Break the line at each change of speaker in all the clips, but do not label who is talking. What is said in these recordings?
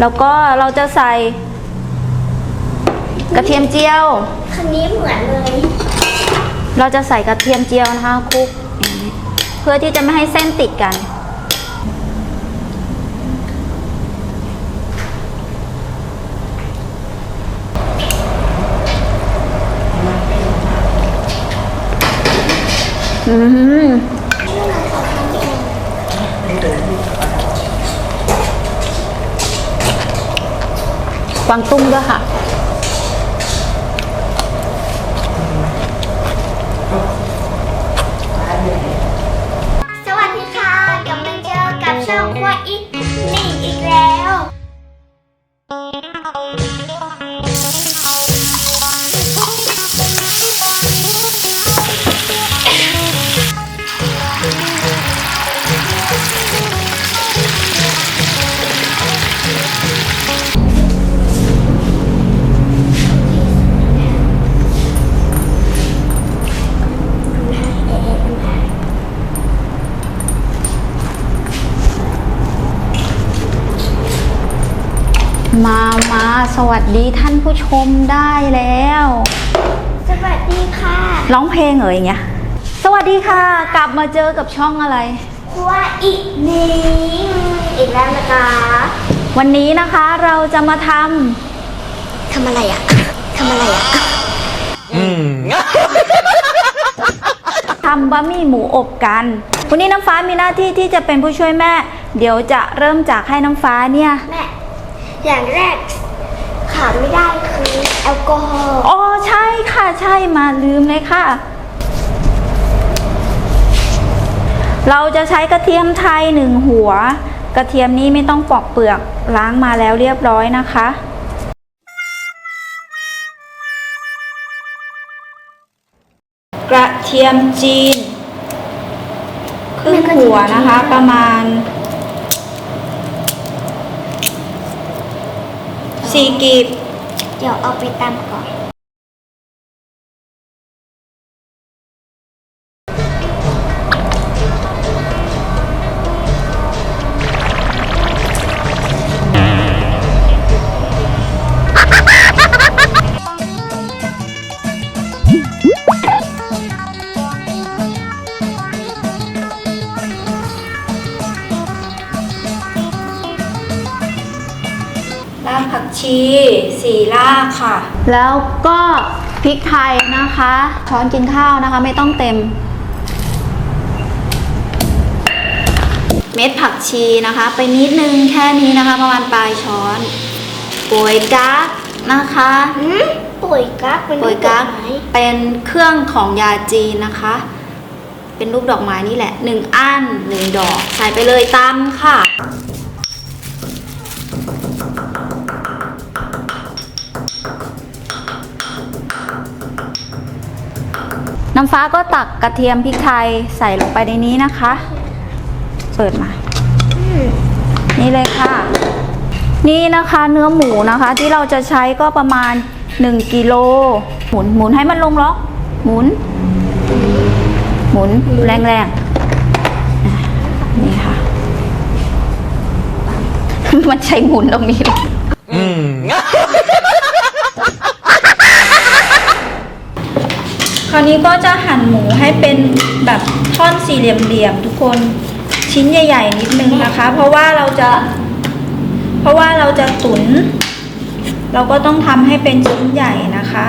แล้วก็เราจะใส่กระเทียมเจียว
คันนี้เหมือนเลย
เราจะใส่กระเทียมเจียวนะคะคลุกอย่างนี้เพื่อที่จะไม่ให้เส้นติดกัน อืม กวางตุ้งด้วยค่ะ
มา
มาสวัสดีท่านผู้ชมได้แล้ว
สวัสดีค่ะ
ร้องเพลงเหรออย่างเงี้ย สวัสดีค่ะ กลับมาเจอกับช่องอะไร
ครัวอีกนิงอีกแล้วนะคะ
วันนี้นะคะเราจะมาท
ทำอะไรอะทำอะไรอะำ
ทำบะหมี่หมูอบกัน วันนี้น้ำฟ้ามีหน้าที่ที่จะเป็นผู้ช่วยแม่ เดี๋ยวจะเริ่มจากให้น้ำฟ้าเนี่ย
แม่ อย่างแรกขาดไม่ได้คือแอลกอฮอล์
อ๋อใช่ค่ะใช่มาลืมเลยค่ะ เราจะใช้กระเทียมไทยหนึ่งหัว กระเทียมนี้ไม่ต้องปอกเปลือกล้างมาแล้วเรียบร้อยนะคะกระเทียมจีนครึ่งหัวนะคะ ประมาณ สี่กีบ
เดี๋ยวเอาไปตำก่อน
แล้วก็พริกไทยนะคะ ช้อนกินข้าวนะคะ ไม่ต้องเต็ม เม็ดผักชีนะคะ ไปนิดนึงแค่นี้นะคะ ประมาณปลายช้อนป่วยกั๊กนะคะ
หืมปุ๋ยกั๊กเป็น
ป่วยกั๊ก
รูปดอไม้
เป็นเครื่องของยาจีนนะคะ เป็นรูปดอกไม้นี่แหละหนึ่งอันหนึ่งดอก ใส่ไปเลยตำค่ะ น้ำฟ้าก็ตักกระเทียมพริกไทยใส่ลงไปในนี้นะคะ เปิดมา นี่เลยค่ะ นี่นะคะเนื้อหมูนะคะ ที่เราจะใช้ก็ประมาณ1กิโลหมุนหมุนให้มันลงล็อก หมุน หมุนแรงๆนี่ค่ะ มันใช้หมุนตรงนี้เลย คราวนี้ก็จะหั่นหมูให้เป็นแบบท่อนสี่เหลี่ยมๆทุกคนชิ้นใหญ่ ๆ นิดนึงนะคะ เพราะว่าเราจะ เพราะว่าเราจะตุน เราก็ต้องทำให้เป็นชิ้นใหญ่นะคะ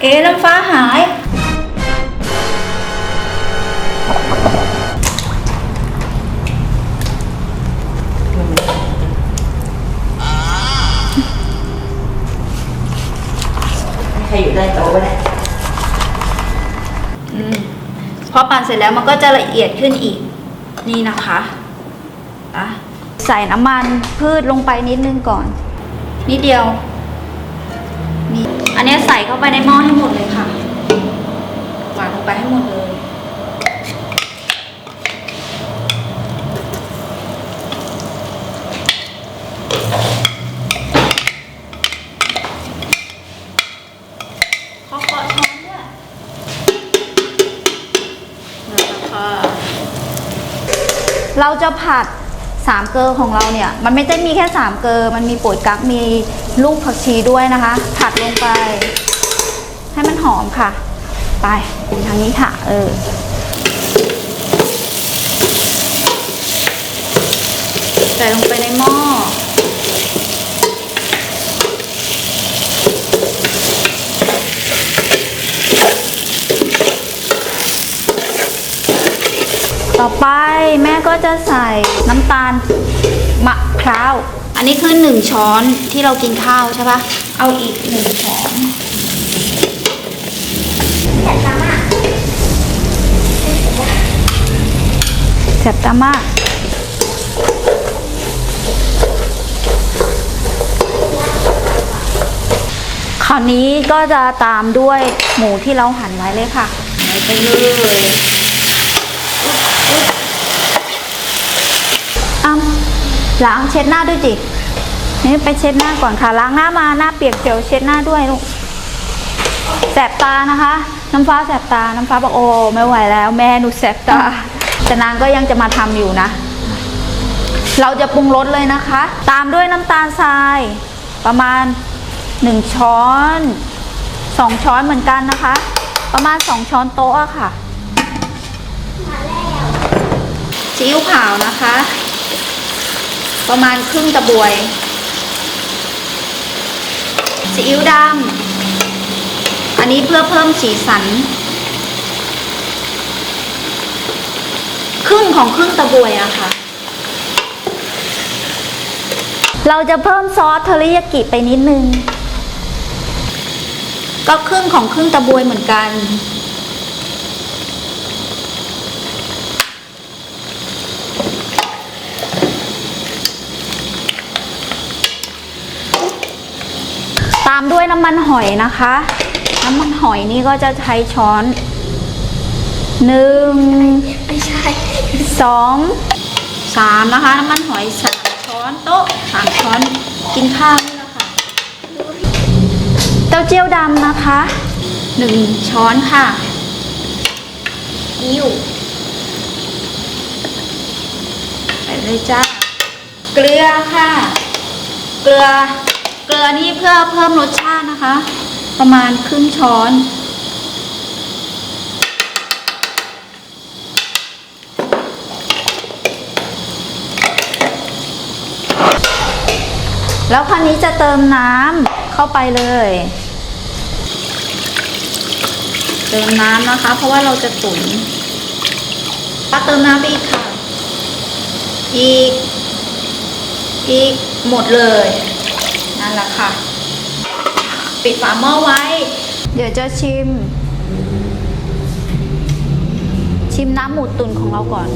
เอ๊ะน้ำฟ้าหาย
ใครอยู่ใต้โต๊ะวะเนี่ย
อืมพอปั่นเสร็จแล้วมันก็จะละเอียดขึ้นอีก นี่นะคะอะใส่น้ำมันพืชลงไปนิดนึงก่อน นิดเดียว นี่อันนี้ใส่เข้าไปในหม้อให้หมดเลยค่ะหวานลงไปให้หมดเลยขอขอช้อนด้วยนะคะเราจะผัดสามเกลอของเราเนี่ย มันไม่ได้มีแค่สามเกลอมันมีโป่ยกั๊กมี ลูกผักชีด้วยนะคะ ผัดลงไป ให้มันหอมค่ะ ไปทางนี้ค่ะ เออใส่ลงไปในหม้อต่อไปแม่ก็จะใส่น้ำตาลมะพร้าว อันนี้คือหนึ่งช้อนที่เรากินข้าวใช่ปะเอาอีกหนึ่งช้อน
แต่ตามาก
แซ่บตามาก คราวนี้ก็จะตามด้วยหมูที่เราหั่นไว้เลยค่ะใส่ไปเลยอ้ำ ล้างเช็ดหน้าด้วยจินี่ไปเช็ดหน้าก่อนค่ะ ล้างหน้ามาหน้าเปียกเดี๋ยวเช็ดหน้าด้วยลูกแสบตานะคะ น้ำฟ้าแสบตา น้ำฟ้าบอกโอ้ไม่ไหวแล้ว แม่หนูแสบตา แต่นางก็ยังจะมาทำอยู่นะ เราจะปรุงรสเลยนะคะ ตามด้วยน้ำตาลทราย ประมาณ 1 ช้อน2ช้อนเหมือนกันนะคะ ประมาณ 2 ช้อนโต๊ะอะค่ะ
มาแล้ว
ซีอิ๊วขาวนะคะ ประมาณครึ่งกระบวยซีอิ๊วดำอันนี้เพื่อเพิ่มสีสัน ครึ่งของครึ่งตะบวยอะค่ะ เราจะเพิ่มซอสเทอริยากิไปนิดนึง ก็ครึ่งของครึ่งตะบวยเหมือนกันามด้วยน้ำมันหอยนะคะ น้ำมันหอยนี่ก็จะใช้ช้อนหนึ่ง
ไม่ใช่
สองสามนะคะ น้ำมันหอยสามช้อนโต๊ะสามช้อนกินข้าวนี่แหละค่ะเต้าเจี้ยวดำนะคะหนึ่งช้อนค่ะ
นิ้ว
ใส่เลยจ้า เกลือค่ะ เกลือ เกลือนี่เพื่อเพิ่มรสชาตินะคะ ประมาณครึ่งช้อนแล้วคราวนี้จะเติมน้ำเข้าไปเลย เติมน้ำนะคะ เพราะว่าเราจะตุ๋นก็เติมน้ำไปอีกค่ะ อีก อีกหมดเลย นั่นแหละค่ะ ปิดฝาหม้อไว้ เดี๋ยวจะชิม ชิมน้ำหมูตุ๋นของเราก่อน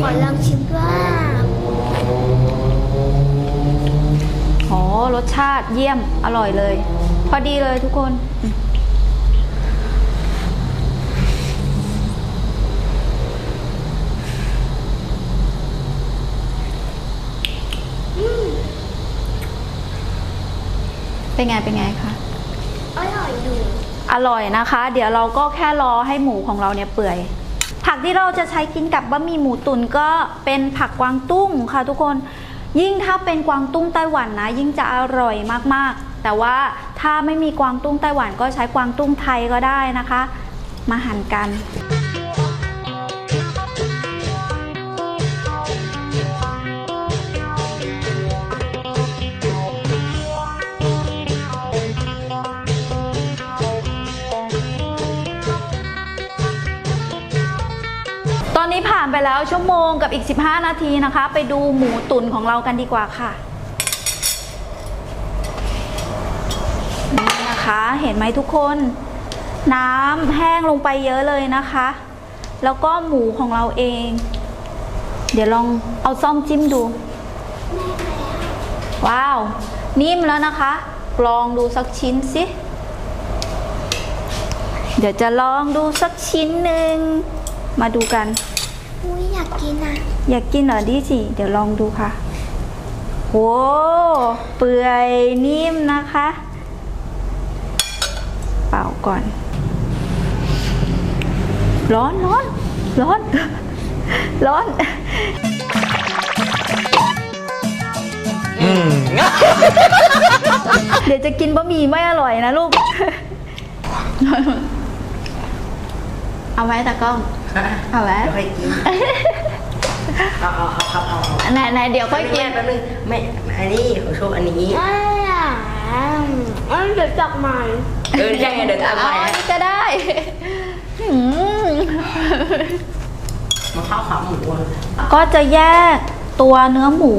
ขอลองชิมว่า
อ๋อรสชาติเยี่ยมอร่อยเลย พอดีเลยทุกคน เป็นไงเป็นไงคะ
อร่อยอยู่
อร่อยนะคะ เดี๋ยวเราก็แค่รอให้หมูของเราเนี่ยเปื่อย ผักที่เราจะใช้กินกับบะหมี่หมูตุ๋นก็เป็นผักกวางตุ้งค่ะทุกคน ยิ่งถ้าเป็นกวางตุ้งไต้หวันนะ ยิ่งจะอร่อยมากๆ แต่ว่าถ้าไม่มีกวางตุ้งไต้หวันก็ใช้กวางตุ้งไทยก็ได้นะคะ มาหั่นกัน นี้ผ่านไปแล้วชั่วโมงกับอีก 15 นาทีนะคะ ไปดูหมูตุ๋นของเรากันดีกว่าค่ะนี่นะคะเห็นไหมทุกคน น้ำแห้งลงไปเยอะเลยนะคะ แล้วก็หมูของเราเอง เดี๋ยวลองเอาซ่อมจิ้มดู ว้าว นิ่มแล้วนะคะลองดูสักชิ้นสิ เดี๋ยวจะลองดูสักชิ้นหนึ่งมาดูกัน
กกินอะ
อยากกินเหรอดิสิเดี๋ยวลองดูค่ะโหเปื่อยนิ่มนะคะ เป่าก่อน ร้อนร้อนร้อน ร้อนเดี๋ยวจะกินบะหมี่ไม่อร่อยนะลูก เอาไว้ตากล้อง เอาไว้
ไม่ค่อยกิน เอาเอาเอาเอาเอาเอา
ไหนไหนเดี๋ยวค่อยกิน
แป๊บนึงไม่อันนี้ขอโชว์อันนี้
อ่าอันเดี๋ยวจับใหม่
เออใช่ไงเดี๋ยวตาม
เอา
ไป
อันนี้ก็ได้หืม
มาข้าวขาหมูอะ
ก็จะแยกตัวเนื้อหมู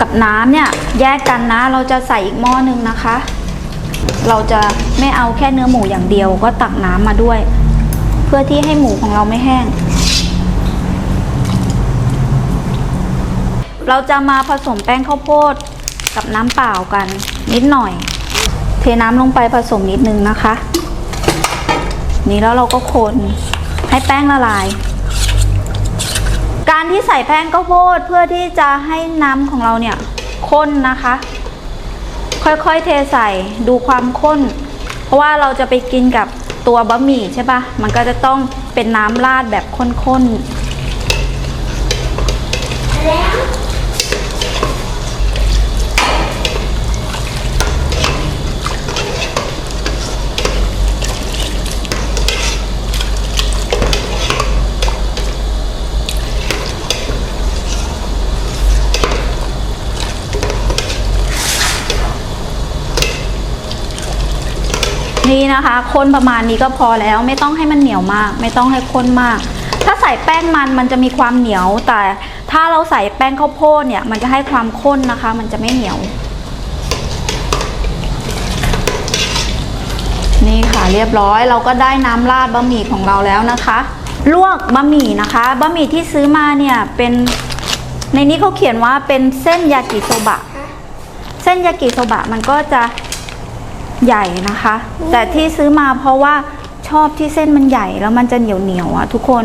กับน้ำเนี่ย แยกกันนะ เราจะใส่อีกหม้อหนึ่งนะคะ เราจะไม่เอาแค่เนื้อหมูอย่างเดียวก็ตักน้ำมาด้วย พื่อที่ให้หมูของเราไม่แห้ง เราจะมาผสมแป้งข้าวโพดกับน้ำเปล่ากันนิดหน่อย เทน้ำลงไปผสมนิดนึงนะคะ นี่แล้วเราก็คนให้แป้งละลาย การที่ใส่แป้งข้าวโพดเพื่อที่จะให้น้ำของเราเนี่ยข้นนะคะ ค่อยๆเทใส่ดูความข้น เพราะว่าเราจะไปกินกับ ตัวบะหมี่ใช่ปะมันก็จะต้องเป็นน้ำราดแบบข้นๆ นะคะข้นประมาณนี้ก็พอแล้วไม่ต้องให้มันเหนียวมาก ไม่ต้องให้ข้นมาก ถ้าใส่แป้งมันมันจะมีความเหนียว แต่ถ้าเราใส่แป้งข้าวโพดเนี่ยมันจะให้ความข้นนะคะ มันจะไม่เหนียว นี่ค่ะเรียบร้อยเราก็ได้น้ำราดบะหมี่ของเราแล้วนะคะ ลวกบะหมี่นะคะบะหมี่ที่ซื้อมาเนี่ยเป็นในนี้เขาเขียนว่าเป็นเส้นยากิโซบะ เส้นยากิโซบะมันก็จะ ใหญ่นะคะ แต่ที่ซื้อมาเพราะว่าชอบที่เส้นมันใหญ่แล้วมันจะเหนียวเหนียวๆอะทุกคน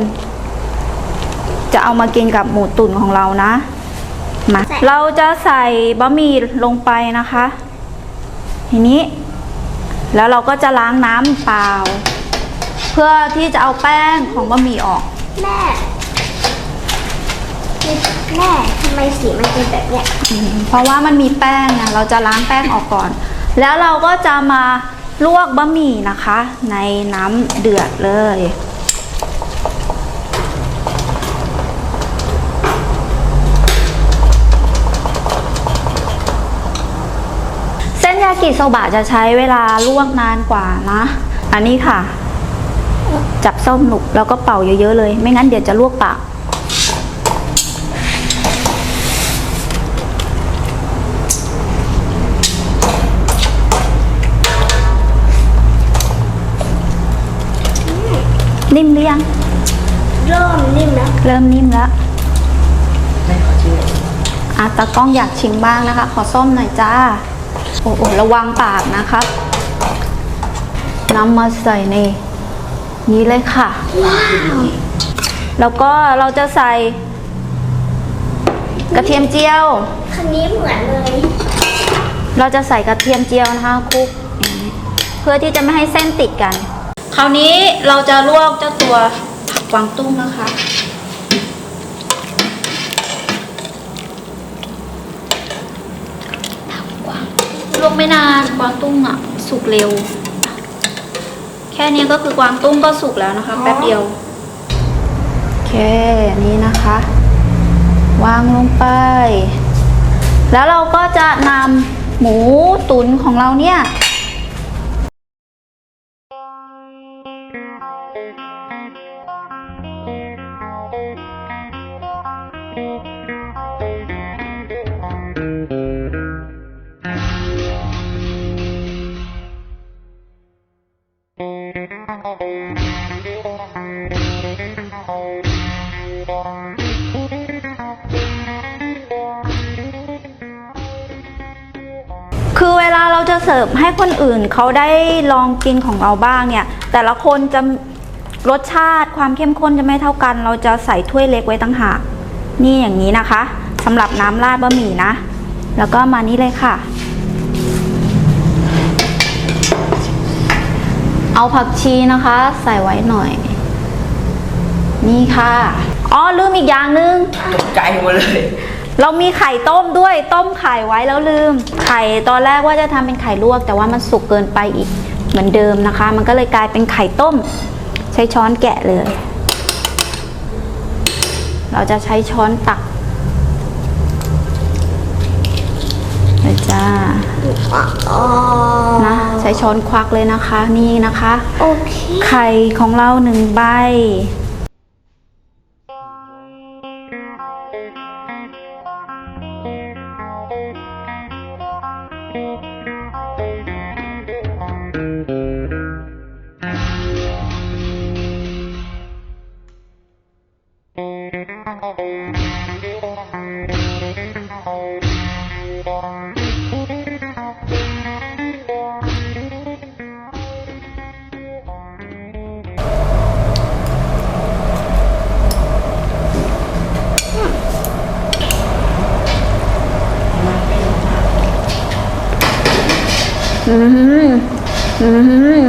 จะเอามากินกับหมูตุ๋นของเรานะมาเราจะใส่บะหมี่ลงไปนะคะ ทีนี้ แล้วเราก็จะล้างน้ำเปล่า เพื่อที่จะเอาแป้งของบะหมี่ออก
แม่แม่ทำไมสีมันเป็นแบบเนี้ย
อืมเพราะว่ามันมีแป้งนะเราจะล้างแป้งออกก่อน แล้วเราก็จะมาลวกบะหมี่นะคะ ในน้ำเดือดเลย เส้นยากิโซบะจะใช้เวลาลวกนานกว่านะ อันนี้ค่ะ จับส้มหนุกแล้วก็เป่าเยอะๆเลย ไม่งั้นเดี๋ยวจะลวกปาก นิ่มหรือยัง
เริ่มนิ่มแล้ว
เริ่มนิ่มแล้ว
ไม่ขอชิมหน่อย
อาตากล้องอยากชิมบ้างนะคะ ขอส้มหน่อยจ้า โอ้โหระวังปากนะครับนำมาใส่ในนี้เลยค่ะ แล้วก็เราจะใส่ กระเทียมเจียว
คันนี้เหมือนเลย
เราจะใส่กระเทียมเจียวนะคะคลุกอย่างนี้เพื่อที่จะไม่ให้เส้นติดกัน คราวนี้เราจะลวกเจ้าตัวผักกวางตุ้งนะคะ ลวกไม่นานกวางตุ้งอะ สุกเร็ว แค่นี้ก็คือกวางตุ้งก็สุกแล้วนะคะ แป๊บเดียว โอเคอันนี้นะคะ วางลงไป แล้วเราก็จะนำหมูตุ๋นของเราเนี่ย
คื
อเวลาเราจะเสิร์ฟให้คนอื่นเขาได้ลองกินของเราบ้างเนี่ย แต่ละคนจะรสชาติความเข้มข้นจะไม่เท่ากัน เราจะใส่ถ้วยเล็กไว้ตั้งหากนี่อย่างนี้นะคะสำหรับน้ำราดบะหมี่นะ แล้วก็มานี่เลยค่ะ เอาผักชีนะคะ ใส่ไว้หน่อย นี่ค่ะ อ๋อลืมอีกอย่างหนึง
ตกใจหมดเลย
เรามีไข่ต้มด้วย ต้มไข่ไว้แล้วลืม ไข่ตอนแรกว่าจะทำเป็นไข่ลวก แต่ว่ามันสุกเกินไปอีกเหมือนเดิมนะคะ มันก็เลยกลายเป็นไข่ต้ม ใช้ช้อนแกะเลย เราจะใช้ช้อนตักเลย จ้า
อ๋อ
นะใช้ช้อนควักเลยนะคะนี่นะคะ
โอเค
ไข่ของเราหนึ่งใบ อืมอืม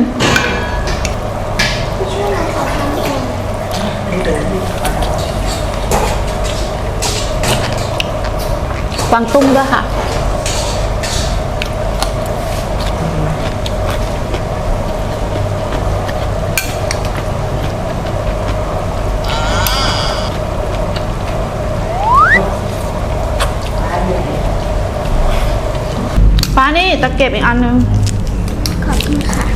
กวางตุ้งด้วยค่ะ ฟ้านี่ ตะเก็บอีกอันนึง
ขอบคุณค่ะ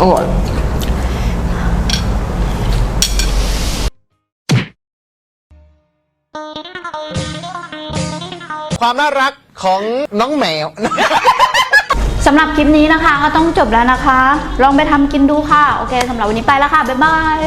อร่อย
ความน่ารักของน้องแมว
สำหรับคลิปนี้นะคะก็ต้องจบแล้วนะคะ ลองไปทำกินดูค่ะ โอเคสำหรับวันนี้ไปแล้วค่ะ บ๊ายบาย